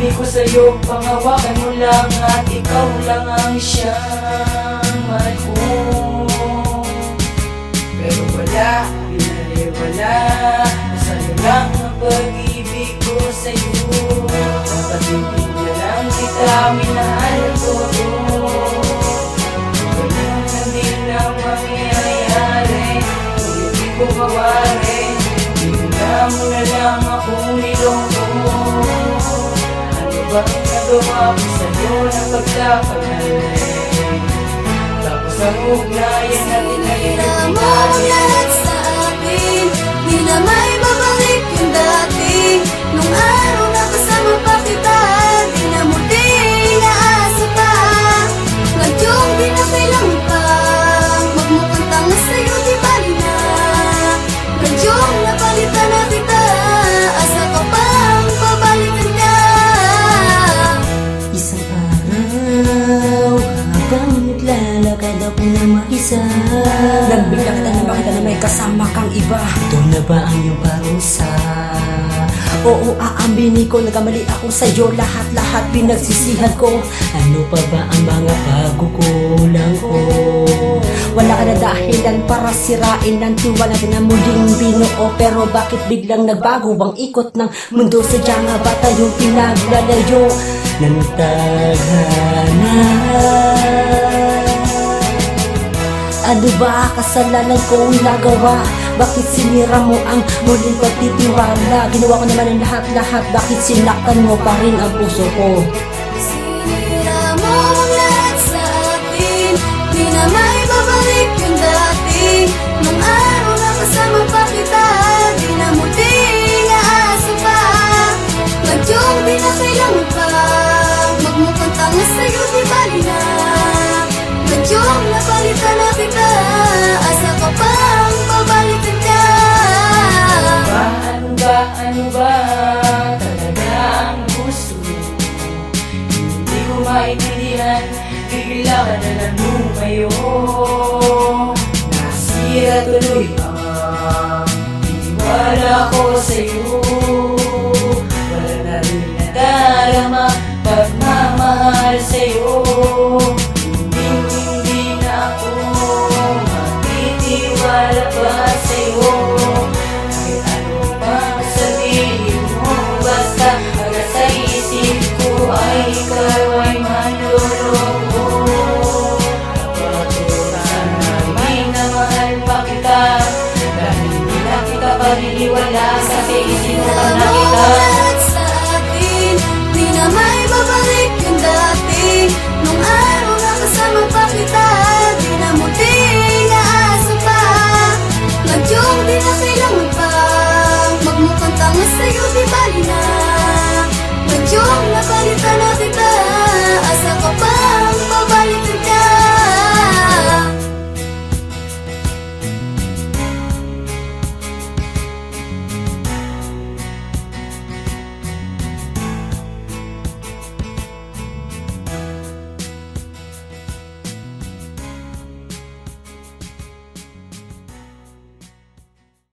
Sabi ko sa'yo, pangawakan mo lang At ikaw lang ang siyang mahal ko. Pero wala, pinaliwala Nasa'yo lang ang pag-ibig ko sa'yo. Hindi na lang kita minahal ko. Ganun na din lang mangyayari hindi ko mawari Bigla mo na lang akong niloko Ano bang nagawa ko sa'yo na pagkakamalit Tapos ang ugnayan natin ay Sinira mag-isa Nagbigla kita na makita na may kasama kang iba. Ito na ba ang iyong parusa? Oo, aambini ko, nagkamali ako sa'yo. Lahat-lahat pinagsisihan ko. Ano pa ba ang mga pagkukulang ko? Wala ka na dahilan para sirain ang tiwala natin na muling binuo. Pero bakit biglang nagbago ang ikot ng mundo? Sadya nga ba tayong pinaglalayo Ng tadhana ba kasalanan kong nagawa? Bakit sinira mo ang muling pagtitiwala? Ginawa ko naman ang lahat-lahat Bakit sinaktan mo pa rin ang puso ko? Na kita Asa ka pang babalikan ka ba? Ano? Ano ba? Talaga ang gusto Hindi ko maintindihan Bigla ka na lang lumayo Nasira tuloy ang Tiwala ko sa'yo